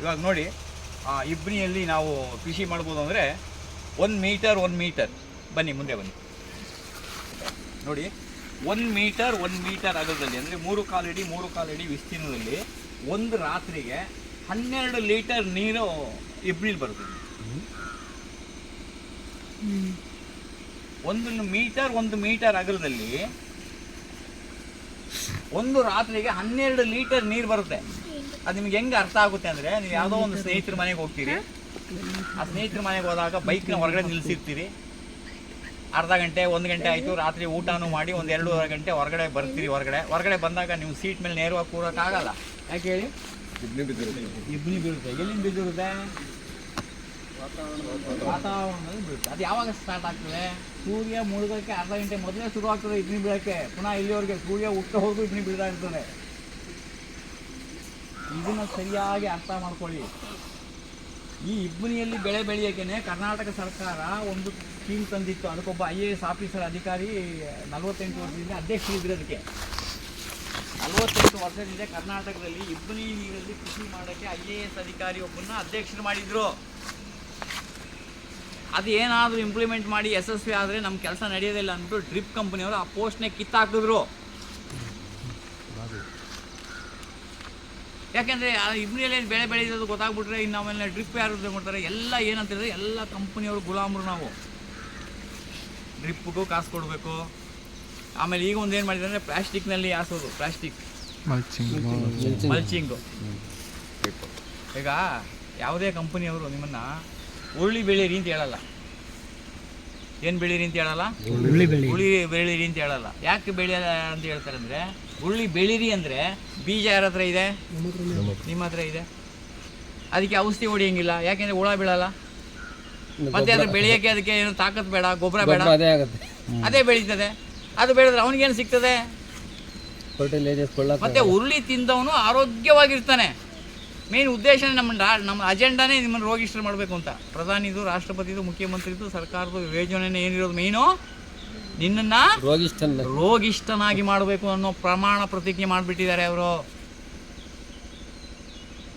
ಇವಾಗ ನೋಡಿ, ಆ ಇಬ್ಬನಿಯಲ್ಲಿ ನಾವು ಕೃಷಿ ಮಾಡ್ಬೋದು ಅಂದರೆ ಒಂದು ಮೀಟರ್ ಒನ್ ಮೀಟರ್ ಬನ್ನಿ, ಮುಂದೆ ಬನ್ನಿ. ನೋಡಿ, ಒಂದು ಮೀಟರ್ ಒನ್ ಮೀಟರ್ ಅಗಲದಲ್ಲಿ, ಅಂದರೆ ಮೂರು ಕಾಲು ಅಡಿ, ಮೂರು ಕಾಲು ಇಡಿ ವಿಸ್ತೀರ್ಣದಲ್ಲಿ ಒಂದು ರಾತ್ರಿಗೆ ಹನ್ನೆರಡು ಲೀಟರ್ ನೀರು ಇಬ್ಬನಿಲಿ ಬರ್ತದೆ ಒಂದು ಮೀಟರ್ ಒಂದು ಮೀಟರ್ ಅಗಲದಲ್ಲಿ ಒಂದು ರಾತ್ರಿಗೆ ಹನ್ನೆರಡು ಲೀಟರ್ ನೀರು ಬರುತ್ತೆ. ಅದು ನಿಮ್ಗೆ ಹೆಂಗೆ ಅರ್ಥ ಆಗುತ್ತೆ ಅಂದರೆ ನೀವು ಯಾವುದೋ ಒಂದು ಸ್ನೇಹಿತರ ಮನೆಗೆ ಹೋಗ್ತೀರಿ. ಆ ಸ್ನೇಹಿತರ ಮನೆಗೆ ಹೋದಾಗ ಬೈಕ್ನ ಹೊರಗಡೆ ನಿಲ್ಲಿಸಿರ್ತೀರಿ ಅರ್ಧ ಗಂಟೆ ಒಂದು ಗಂಟೆ ಆಯಿತು ರಾತ್ರಿ ಊಟನೂ ಮಾಡಿ ಒಂದು ಎರಡೂವರೆ ಗಂಟೆ ಹೊರಗಡೆ ಬರ್ತೀರಿ ಹೊರಗಡೆ. ಹೊರಗಡೆ ಬಂದಾಗ ನೀವು ಸೀಟ್ ಮೇಲೆ ನೇರವಾಗಿ ಕೂರೋಕ್ಕಾಗಲ್ಲ ಯಾಕೆ ಹೇಳಿ? ಇಬ್ನಿ ಬೀಳುತ್ತೆ. ಎಲ್ಲಿಂದ ಬಿದ್ದಿರುತ್ತೆ? ವಾತಾವರಣದಲ್ಲಿ ಬೀಳುತ್ತೆ. ಅದು ಯಾವಾಗ ಸ್ಟಾರ್ಟ್ ಆಗ್ತದೆ? ಸೂರ್ಯ ಮುಳುಗೋಕ್ಕೆ ಅರ್ಧ ಗಂಟೆ ಮೊದಲೇ ಶುರು ಆಗ್ತದೆ ಇಬ್ನಿ ಬೀಳಕ್ಕೆ. ಪುನಃ ಇಲ್ಲಿವರೆಗೆ ಸೂರ್ಯ ಹುಟ್ಟೋವರೆಗೂ ಇಬ್ನಿ ಬೀಳ್ತಾ ಇರ್ತದೆ. ಇದನ್ನ ಸರಿಯಾಗಿ ಅರ್ಥ ಮಾಡ್ಕೊಳ್ಳಿ. ಈ ಇಬ್ಬನಿಯಲ್ಲಿ ಬೆಳೆ ಬೆಳೆಯೋಕ್ಕೇನೆ ಕರ್ನಾಟಕ ಸರ್ಕಾರ ಒಂದು ಸ್ಕೀಮ್ ತಂದಿತ್ತು. ಅದಕ್ಕೊಬ್ಬ ಐ ಎ ಎಸ್ ಆಫೀಸರ್ ಅಧಿಕಾರಿ ನಲವತ್ತೆಂಟು ವರ್ಷದಿಂದ ಅಧ್ಯಕ್ಷರಿದ್ರು ಅದಕ್ಕೆ. ನಲವತ್ತೆಂಟು ವರ್ಷದಿಂದ ಕರ್ನಾಟಕದಲ್ಲಿ ಇಬ್ಬನಿ ನೀರಲ್ಲಿ ಕೃಷಿ ಮಾಡೋಕ್ಕೆ ಐ ಎ ಎಸ್ ಅಧಿಕಾರಿ ಒಬ್ಬನ್ನ ಅಧ್ಯಕ್ಷರು ಮಾಡಿದ್ರು. ಅದು ಏನಾದರೂ ಇಂಪ್ಲಿಮೆಂಟ್ ಮಾಡಿ ಯಶಸ್ವಿ ಆದರೆ ನಮ್ಮ ಕೆಲಸ ನಡೆಯೋದಿಲ್ಲ ಅಂದ್ಬಿಟ್ಟು ಡ್ರಿಪ್ ಕಂಪನಿಯವರು ಆ ಪೋಸ್ಟ್ನೇ ಕಿತ್ತಾಕಿದ್ರು ಯಾಕೆಂದರೆ ಆ ಇಬ್ಬನಿಯಲ್ಲಿ ಬೆಳೆ ಬೆಳೆಯೋದು ಗೊತ್ತಾಗ್ಬಿಟ್ರೆ ಇನ್ನು ಆಮೇಲೆ ಡ್ರಿಪ್ ಯಾರು ಮಾಡ್ತಾರೆ. ಎಲ್ಲ ಏನಂತ ಹೇಳಿದ್ರೆ ಎಲ್ಲ ಕಂಪ್ನಿಯವರು ಗುಲಾಮರು ನಾವು. ಡ್ರಿಪ್ಗೂ ಕಾಸು ಕೊಡಬೇಕು. ಆಮೇಲೆ ಈಗ ಒಂದು ಏನು ಮಾಡಿದ್ದಾರೆ? ಪ್ಲಾಸ್ಟಿಕ್ನಲ್ಲಿ ಹಾಸೋದು. ಪ್ಲಾಸ್ಟಿಕ್. ಮಲ್ಚಿಂಗು. ಈಗ ಯಾವುದೇ ಕಂಪನಿಯವರು ನಿಮ್ಮನ್ನು ಉರುಳಿ ಬೆಳೀರಿ ಅಂತ ಹೇಳಲ್ಲ. ಏನು ಬೆಳೀರಿ ಅಂತ ಹೇಳಲ್ಲ? ಹುಳಿ ಬೆಳೀರಿ ಅಂತ ಹೇಳಲ್ಲ. ಯಾಕೆ ಬೆಳೆಯಲ್ಲ ಅಂತ ಹೇಳ್ತಾರೆ ಅಂದರೆ ಹುಳಿ ಬೆಳೀರಿ ಅಂದರೆ ಬೀಜ ಯಾರ ಹತ್ರ ಇದೆ? ನಿಮ್ಮ ಹತ್ರ ಇದೆ. ಅದಕ್ಕೆ ಔಷಧಿ ಹೊಡಿಯಂಗಿಲ್ಲ. ಯಾಕೆಂದ್ರೆ ಹುಳ ಬೀಳಲ್ಲ. ಮತ್ತೆ ಅದ್ರ ಬೆಳೆಯೋಕ್ಕೆ ಅದಕ್ಕೆ ಏನು ತಾಕತ್ ಬೇಡ ಗೊಬ್ಬರ ಬೇಡ. ಅದೇ ಆಗುತ್ತೆ. ಅದೇ ಬೆಳೀತದೆ. ಅದು ಬೆಳೆದ್ರೆ ಅವನಿಗೇನು ಸಿಗ್ತದೆ? ಮತ್ತೆ ಹುರುಳಿ ತಿಂದವನು ಆರೋಗ್ಯವಾಗಿರ್ತಾನೆ. ಮೇನ್ ಉದ್ದೇಶ ನಮ್ಮ ನಮ್ಮ ಅಜೆಂಡಾನೇ ನಿಮ್ಮನ್ನು ರೋಗಿಷ್ಠರು ಮಾಡಬೇಕು ಅಂತ. ಪ್ರಧಾನಿದು ರಾಷ್ಟ್ರಪತಿದು ಮುಖ್ಯಮಂತ್ರಿದು ಸರ್ಕಾರದ ಯೋಜನೆ ಏನಿರೋದು ಮೇನು ನಿನ್ನನ್ನು ರೋಗಿಷ್ಟನಾಗಿ ರೋಗಿಷ್ಠನಾಗಿ ಮಾಡಬೇಕು ಅನ್ನೋ ಪ್ರಮಾಣ ಪ್ರತಿಜ್ಞೆ ಮಾಡಿಬಿಟ್ಟಿದ್ದಾರೆ ಅವರು.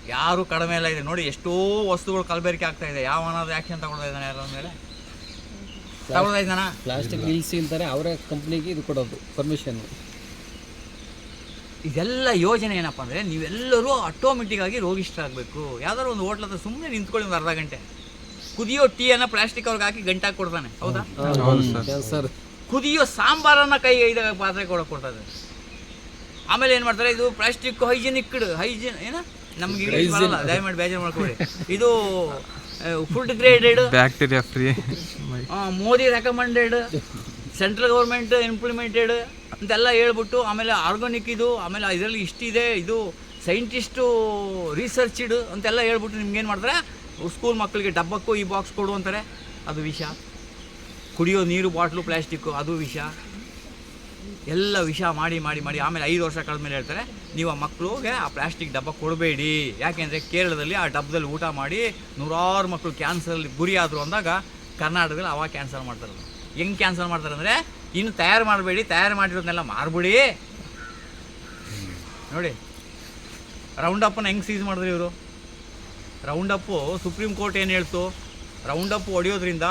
ಯಾರು ಕಡಿಮೆ ಎಲ್ಲ ಇದೆ. ನೋಡಿ ಎಷ್ಟೋ ವಸ್ತುಗಳು ಕಲಬೆರಕೆ ಆಗ್ತಾ ಇದೆ. ಯಾವನಾದ್ರು ಆ್ಯಕ್ಷನ್ ತಗೊಳ್ತಾ ಇದ್ದಾನೆ ಯಾರ ಮೇಲೆ ತಗೊಳ್ತಾ ಇದ್ದಾನ? ಪ್ಲಾಸ್ಟಿಕ್ ನಿಲ್ಲಿಸಿ ಅಂತಾರೆ ಅವರೇ ಕಂಪ್ನಿಗೆ ಇದು ಕೊಡೋದು ಪರ್ಮಿಷನ್ ಇದೆಲ್ಲ ಯೋಜನೆ ಏನಪ್ಪ ಅಂದರೆ ನೀವೆಲ್ಲರೂ ಆಟೋಮೆಟಿಕ್ ಆಗಿ ರೋಗಿಷ್ಠರಾಗಬೇಕು ಯಾವ್ದಾದ್ರು ಒಂದು ಹೋಟ್ಲ್ ಹತ್ರ ಸುಮ್ಮನೆ ನಿಂತ್ಕೊಳ್ಳಿ ಒಂದು ಅರ್ಧ ಗಂಟೆ. ಕುದಿಯೋ ಟೀಯನ್ನು ಪ್ಲಾಸ್ಟಿಕ್ ಅವ್ರಿಗೆ ಹಾಕಿ ಗಂಟಾಗಿ ಕೊಡ್ತಾನೆ. ಹೌದಾ? ಸರ್. ಕುದಿಯೋ ಸಾಂಬಾರನ್ನ ಕೈ ಇದಾಗ ಪಾತ್ರೆ ಕೊಡ್ತದೆ. ಆಮೇಲೆ ಏನು ಮಾಡ್ತಾರೆ ಇದು ಪ್ಲಾಸ್ಟಿಕ್ ಹೈಜಿನಿಕ್ ಹೈಜಿನ್ ಏನ? ನಮ್ಗೆ ಬರಲ್ಲ ದಯಮಾಡಿ ಬೇಜಾರು ಮಾಡ್ಕೊಳ್ಳಿ ಇದು food graded bacteria free Modi recommended central government implemented ಅಂತೆಲ್ಲ ಹೇಳ್ಬಿಟ್ಟು ಆಮೇಲೆ ಆರ್ಗಾನಿಕ್ ಇದು, ಆಮೇಲೆ ಇದರಲ್ಲಿ ಇಷ್ಟಿದೆ, ಇದು ಸೈಂಟಿಸ್ಟು ರಿಸರ್ಚ್ಡ್ ಅಂತೆಲ್ಲ ಹೇಳ್ಬಿಟ್ಟು ನಿಮ್ಗೇನು ಮಾಡ್ತಾರೆ? ಸ್ಕೂಲ್ ಮಕ್ಕಳಿಗೆ ಡಬ್ಬಕ್ಕೂ ಈ ಬಾಕ್ಸ್ ಕೊಡು ಅಂತಾರೆ. ಅದು ವಿಷ. ಕುಡಿಯೋ ನೀರು, ಬಾಟ್ಲು ಪ್ಲಾಸ್ಟಿಕ್ಕು ಅದು ವಿಷ. ಎಲ್ಲ ವಿಷ ಮಾಡಿ ಮಾಡಿ ಮಾಡಿ ಆಮೇಲೆ ಐದು ವರ್ಷ ಕಳೆದ್ಮೇಲೆ ಹೇಳ್ತಾರೆ, ನೀವು ಆ ಮಕ್ಕಳಿಗೆ ಆ ಪ್ಲಾಸ್ಟಿಕ್ ಡಬ್ಬ ಕೊಡಬೇಡಿ. ಯಾಕೆಂದರೆ ಕೇರಳದಲ್ಲಿ ಆ ಡಬ್ಬದಲ್ಲಿ ಊಟ ಮಾಡಿ ನೂರಾರು ಮಕ್ಕಳು ಕ್ಯಾನ್ಸರಲ್ಲಿ ಗುರಿಯಾದರು ಅಂದಾಗ ಕರ್ನಾಟಕದಲ್ಲಿ ಅವಾಗ ಕ್ಯಾನ್ಸಲ್ ಮಾಡ್ತಾರೆ. ಹೆಂಗೆ ಕ್ಯಾನ್ಸಲ್ ಮಾಡ್ತಾರೆ ಅಂದರೆ ಇನ್ನು ತಯಾರು ಮಾಡಬೇಡಿ ತಯಾರು ಮಾಡಿರೋದನ್ನೆಲ್ಲ ಮಾರ್ಬಿಡಿ. ನೋಡಿ ರೌಂಡ್ ಅಪ್ಪನ್ನ ಹೆಂಗೆ ಸೀಸ್ ಮಾಡಿದ್ರು ಇವರು? ರೌಂಡ್ ಅಪ್ಪು ಸುಪ್ರೀಂ ಕೋರ್ಟ್ ಏನು ಹೇಳ್ತು? ರೌಂಡ್ ಅಪ್ ಹೊಡೆಯೋದ್ರಿಂದ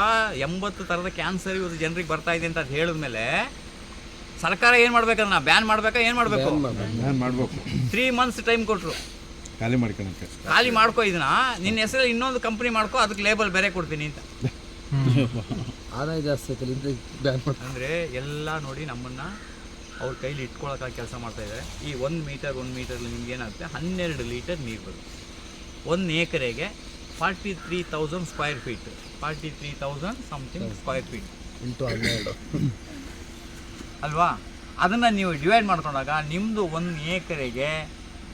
ಎಂಬತ್ತು ಥರದ ಕ್ಯಾನ್ಸರ್ ಇವತ್ತು ಜನರಿಗೆ ಬರ್ತಾ ಇದೆ ಅಂತ ಹೇಳಿದ್ಮೇಲೆ ಸರ್ಕಾರ ಏನು ನಾ ಬ್ಯಾನ್ ಮಾಡ್ಬೇಕಾ ಏನು ಮಾಡಬೇಕು? ಮಾಡಬೇಕು. ಮಾಡ್ಬೇಕು. ತ್ರೀ ಮಂತ್ಸ್ ಟೈಮ್ ಕೊಟ್ಟರು ಖಾಲಿ ಮಾಡ್ಕೊಳಕ್ಕೆ. ಖಾಲಿ ಮಾಡ್ಕೋ ಇದನ್ನ. ನಿನ್ನ ಹೆಸರಲ್ಲಿ ಇನ್ನೊಂದು ಕಂಪ್ನಿ ಮಾಡ್ಕೋ ಅದಕ್ಕೆ ಲೇಬಲ್ ಬೇರೆ ಕೊಡ್ತೀನಿ ಅಂತ. ಆದಾಯ ಜಾಸ್ತಿ ಆಯ್ತಲ್ಲ ಇದ್ರೆ ಬ್ಯಾನ್ ಮಾಡಿ. ಅಂದರೆ ಎಲ್ಲ ನೋಡಿ ನಮ್ಮನ್ನು ಅವ್ರ ಕೈಲಿ ಇಟ್ಕೊಳಕ್ಕೆ ಕೆಲಸ ಮಾಡ್ತಾ ಇದ್ದಾರೆ ಈ ಒಂದು ಮೀಟರ್ ಒಂದು ಮೀಟರ್ಲಿ ನಿಮ್ಗೆ ಏನಾಗುತ್ತೆ? ಹನ್ನೆರಡು ಲೀಟರ್ ನೀರು ಬರುತ್ತೆ. ಒಂದು ಏಕರೆಗೆ forty three thousand square feet forty three thousand something square feet into ಹನ್ನೆರಡು. ಅಲ್ವಾ? ಅದನ್ನು ನೀವು ಡಿವೈಡ್ ಮಾಡ್ಕೊಂಡಾಗ ನಿಮ್ಮದು ಒಂದು ಏಕರೆಗೆ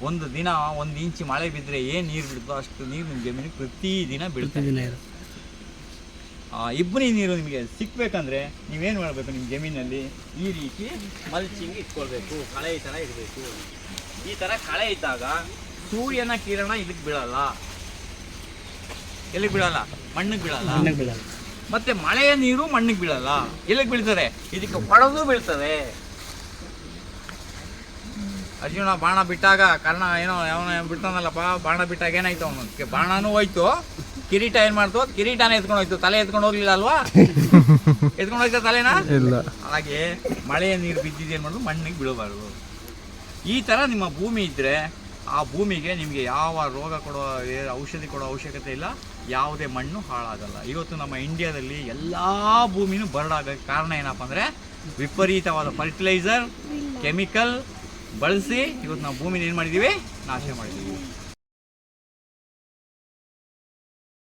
ಒಂದು ದಿನ ಒಂದು ಇಂಚು ಮಳೆ ಬಿದ್ದರೆ ಏನು ನೀರು ಬಿಡ್ತೋ ಅಷ್ಟು ನೀರು ನಿಮ್ಮ ಜಮೀನಿಗೆ ಪ್ರತಿದಿನ ಬೀಳ್ತದೆ ಆ, ಇಬ್ಬನಿ ನೀರು ನಿಮಗೆ ಸಿಕ್ಬೇಕಂದ್ರೆ ನೀವೇನು ಮಾಡಬೇಕು ನಿಮ್ಮ ಜಮೀನಲ್ಲಿ? ಈ ರೀತಿ ಮಲ್ಚಿಂಗ್ ಇಟ್ಕೊಳ್ಬೇಕು ಕಳೆ ಈ ಥರ ಇರಬೇಕು ಈ ಥರ ಕಳೆ ಇದ್ದಾಗ ಸೂರ್ಯನ ಕಿರಣ ಇದಕ್ಕೆ ಬೀಳಲ್ಲ. ಎಲ್ಲಿಗೆ ಬೀಳಲ್ಲ? ಮಣ್ಣಿಗೆ ಬೀಳಲ್ಲ. ಮತ್ತೆ ಮಳೆಯ ನೀರು ಮಣ್ಣಿಗೆ ಬೀಳಲ್ಲ. ಎಲ್ಲಿಗೆ ಬೀಳ್ತಾರೆ ಇದಕ್ಕೆ ಹೊಡೆದು ಬೀಳ್ತದೆ. ಅರ್ಜುನ ಬಾಣ ಬಿಟ್ಟಾಗ ಕರ್ಣ ಏನೋ ಅವನ ಬಿಡ್ತಾನಲ್ಲಪ್ಪ ಬಾಣ ಬಿಟ್ಟಾಗ ಏನಾಯ್ತು ಅವನಕ್ಕೆ ಬಾಣನೂ ಹೋಯ್ತು. ಕಿರೀಟ ಏನ್ ಮಾಡ್ತು? ಕಿರೀಟನ ಎತ್ಕೊಂಡು ಹೋಯ್ತು. ತಲೆ ಎತ್ಕೊಂಡು ಹೋಗ್ಲಿಲ್ಲ ಅಲ್ವಾ? ಎತ್ಕೊಂಡು ಹೋಗ್ತಾ ತಲೆನಾ? ಇಲ್ಲ. ಹಾಗೆ ಮಳೆಯ ನೀರು ಬಿದ್ದಿದ್ದು ಏನ್ ಮಾಡೋದು? ಮಣ್ಣಿಗೆ ಬೀಳಬಾರ್ದು ಈ ತರ ನಿಮ್ಮ ಭೂಮಿ ಇದ್ರೆ ಆ ಭೂಮಿಗೆ ನಿಮಗೆ ಯಾವ ರೋಗ ಕೊಡೋ ಔಷಧಿ ಕೊಡೋ ಅವಶ್ಯಕತೆ ಇಲ್ಲ. ಯಾವುದೇ ಮಣ್ಣು ಹಾಳಾಗಲ್ಲ. ಇವತ್ತು ನಮ್ಮ ಇಂಡಿಯಾದಲ್ಲಿ ಎಲ್ಲ ಭೂಮಿನೂ ಬರಡಾಗಕ್ಕೆ ಕಾರಣ ಏನಪ್ಪ ಅಂದರೆ ವಿಪರೀತವಾದ ಫರ್ಟಿಲೈಸರ್ ಕೆಮಿಕಲ್ ಬಳಸಿ ಇವತ್ತು ನಾವು ಭೂಮಿನ ಏನು ಮಾಡಿದ್ದೀವಿ ನಾಶ ಮಾಡಿದ್ದೀವಿ